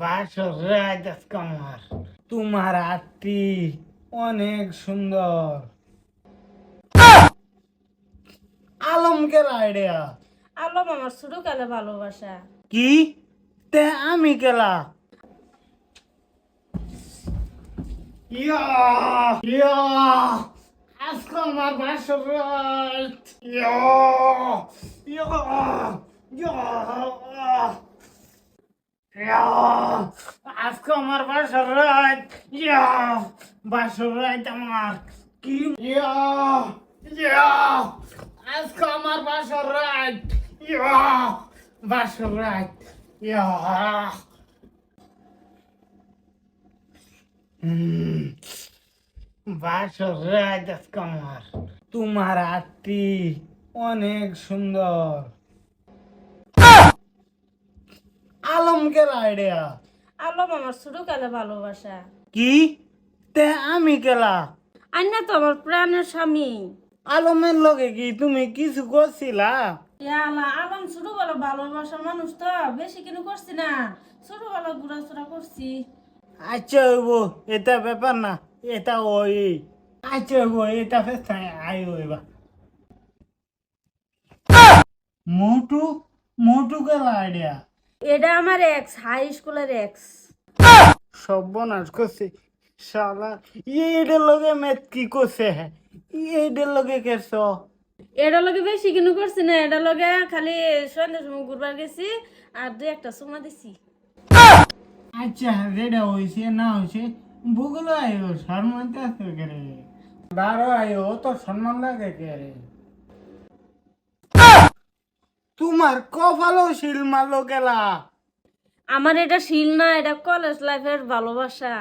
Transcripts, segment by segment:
বাসর রাত আজকে আমার। তোমার আটটি অনেক সুন্দর। আলমকের আইডিয়া। আলম আমার ছোট কালে ভালোবাসা। কি? তে আমি কেলা ইয়া ইয়া আজকে আমার বাসর রাত। ইয়া ইয়া ইয়া। ইয়া আজকে আমার বাসর রাত ইয়া বাসর রাত আমার কি ইয়া ইয়া আজকে আমার বাসর রাত ইয়া বাসর রাত ইয়া হুম বাসর রাত আজকে আমার তোমার আটটি অনেক সুন্দর আলমকের আইডিয়া আলম আমার ছোট কালে ভালোবাসা। কি? তে আমি কেলা আন্না তো আমার প্রাণের স্বামী। আলমের লগে কি তুমি কিছু করছিলা? ইয়ালা আলম ছোটবেলা ভালোবাসা মানুষ তো বেশি কিনু করছি না। ছোটবেলা ঘোরাচুরা করছি। আচ্ছা হইব এটা ব্যাপার না এটা ওই। আচ্ছা হইব এটা ফেস্তা আই হইবা। মোটু মোটু কেলা আইডিয়া এটা আমার এক্স হাই স্কুলের এক্স সর্বনাশ করছে শালা। এইটার লগে মেত কি করছে এইটার লগে কেছ? এটা লগে বেশি কিনু করছি না এটা লগে খালি সন্ধ্যের সময় ঘুরবার গেছি আর দুই একটা সুমা দিছি। আচ্ছা যেটা হয়েছে না হয়েছে বুগুলো আয়ো সম্মান আছে কে রে? দাঁড়ো আয়ো তো সম্মান লাগে কে রে? তোমার কপালও শিল মারলো গেলা। আমার এটা শিল না এটা কলেজ লাইফের ভালোবাসা।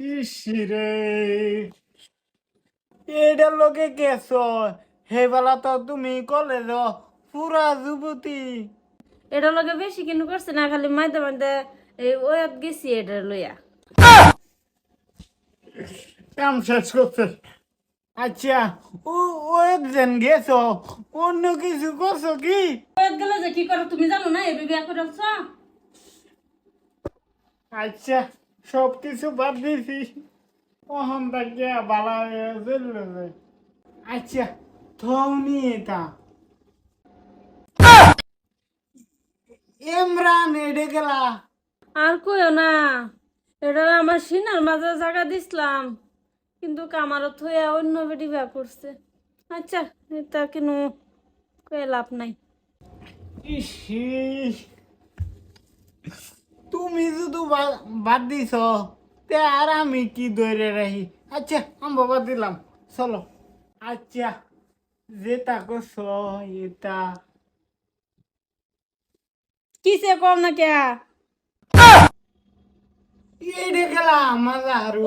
ইসিরে এটার লোকে গেছ হেবেলা তো তুমি কলেজ পুরা যুবতী। এটা লগে বেশি কিনু করছি না খালি মাইতে মাইতে এই ওয়াত গেছি এটা লইয়া। কাম শেষ করছে। আচ্ছা ও ও একজন গেছ অন্য কিছু করছ কি? ওয়াত গেলে যে কি করে তুমি জানো না এবি বিয়া করে আলছ আচ্ছা সব কিছু বাদ দিছি অহন তাকে বালা চলল যে। আচ্ছা থৌনি এটা ইমরান এডে গেলা। আর কইও না এটা আমার সিনার মাঝে জায়গা দিছিলাম। কিন্তু কামারও থইয়া অন্য বেটি বিয়া করছে। আচ্ছা এটা কেন লাভ নাই। তুমি শুধু বা- বাদ দিছ তে আর আমি কি ধরে রাখি? আচ্ছা আমি বাবা দিলাম। চলো। আচ্ছা যেটা করছ এটা কিসে কম না কে? এডে গেলা মজা আরও।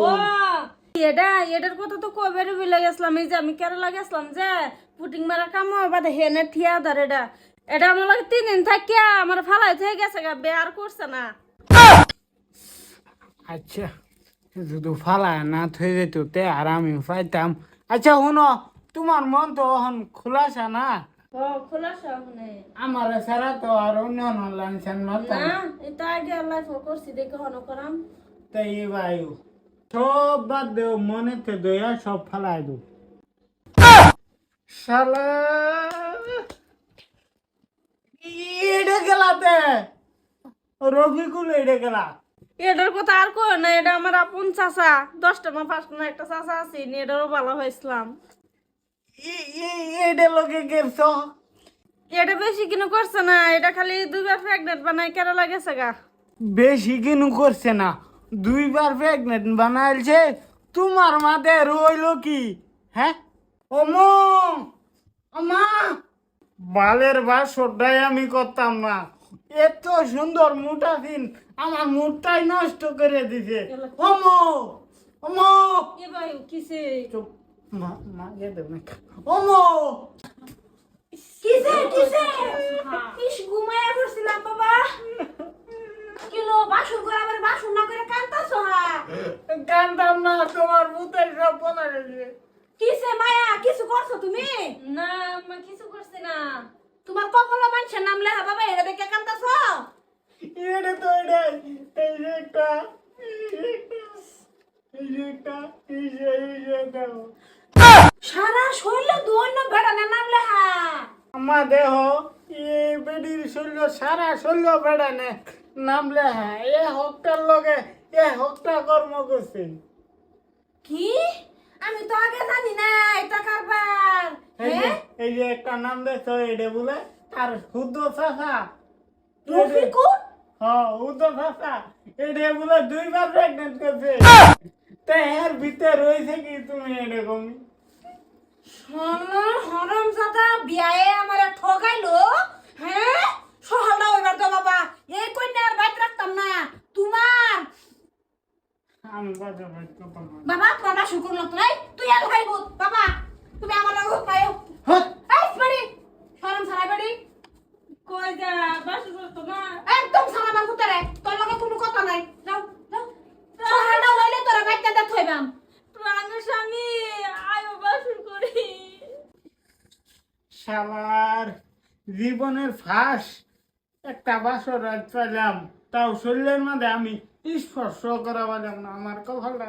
এটা এটার কথা তো কবে বিলে গেছিলাম। এই যে আমি কেরালা গেছিলাম যে পুটিং মারা কাম বাদে হেনে ঠিয়া ধর এটা। এটা আমার লাগে তিন দিন থাকিয়া আমার ফালাই থেকে গেছে গা বেয়ার করছে না। আচ্ছা যদি ফালা না থয়ে যেত তে আর আমি পাইতাম আচ্ছা শুনো তোমার মন তো এখন খোলাসা না? ও আমার সারা তো আর অন্য অন্য লাইনসান না এটা আগে লাইফ করছি দেখে হন করাম। তাই বায়ু সব বাদ দেও মনেতে দয়া সব ফালাই দো শালা! গেলাতে রফিকুল গেলা। এটার কথা আর না এটা আমার আপন চাচা। দশটা মা পাঁচটা না একটা চাচা আছে এটারও ভালো হয়েছিলাম। লোকে গেছ? এটা বেশি কিনু করছে না এটা খালি প্রেগনেন্ট বানাই কেরালা গেছে গা। বেশি কিনু করছে না। দুইবার প্রেগনেন্ট বানাইছে তোমার মাঝে রইল কি? হ্যাঁ? ওমো আমা বালের বাসরটাই আমি করতাম না। এত সুন্দর মোটা দিন আমার মুডটাই নষ্ট করে দিছে। ওমো ওমো এ ভাই কিসে? চুপ মা মা এ দেবে ওমো কিসে কিসে? ইস ঘুমায় পড়ছিলাম বাবা। কিলো বাসন করে আবার বাসন না করে কান্তাছো হা? কান্দাম না তোমার ভূতের সব বলা গেছে কিসে মায়া? কিছু করছ তুমি? না মা কিছু করছি না। তোমার কপালে মানুষ পুলিশের নাম লেখা বাবা এটা দেখে কান্দাছ এটা তো এটাই এই যে একটা এই যে একটা এই যে এই যে সারা শরীরে দৈন্য বেড়ানোর নাম লেখা। আমা দেহ এই বেডির শৈল সারা শৈল বেড়ানে। নাম লেহা এ হকটার লগে এ হকটা কর্ম করছে। কি? আমি তো আগে জানি না এটা কারবার। এই যে একটা নাম দেখছ এটা বলে তার শুদ্ধ চাষা রফিকুর হ্যাঁ শুদ্ধ চাষা এটা বলে দুইবার প্রেগনেন্ট করছে। তা এর ভিতরে রয়েছে কি তুমি এরকম হরম হরম বিয়ায়ে আমারে ঠগাইলো হ্যাঁ সহালটা হইবার তো বাবা এই কন্যার বাইত রাখতাম না তোমার আমি বাজে বাজতে পারব না। বাবা তোমার বাসন করল তো নাই। তুই আর ভাই বোধ বাবা তুমি আমার লগে পাইও। হ্যাঁ। এই বাড়ি। শরম সারা বাড়ি। কই যা করতো না? একদম সারা বাবু তোরে তোর লগে কোনো কথা নাই। যাও যাও। সহালটা হইলে তোরা বাইতে দে থইবাম। প্রাণের স্বামী আয়ো বাসন করি। শালার জীবনের ফাঁস একটা বাসর রাত পেলাম তাও শরীরের মধ্যে আমি স্পর্শ করা পারলাম না আমার কপালটা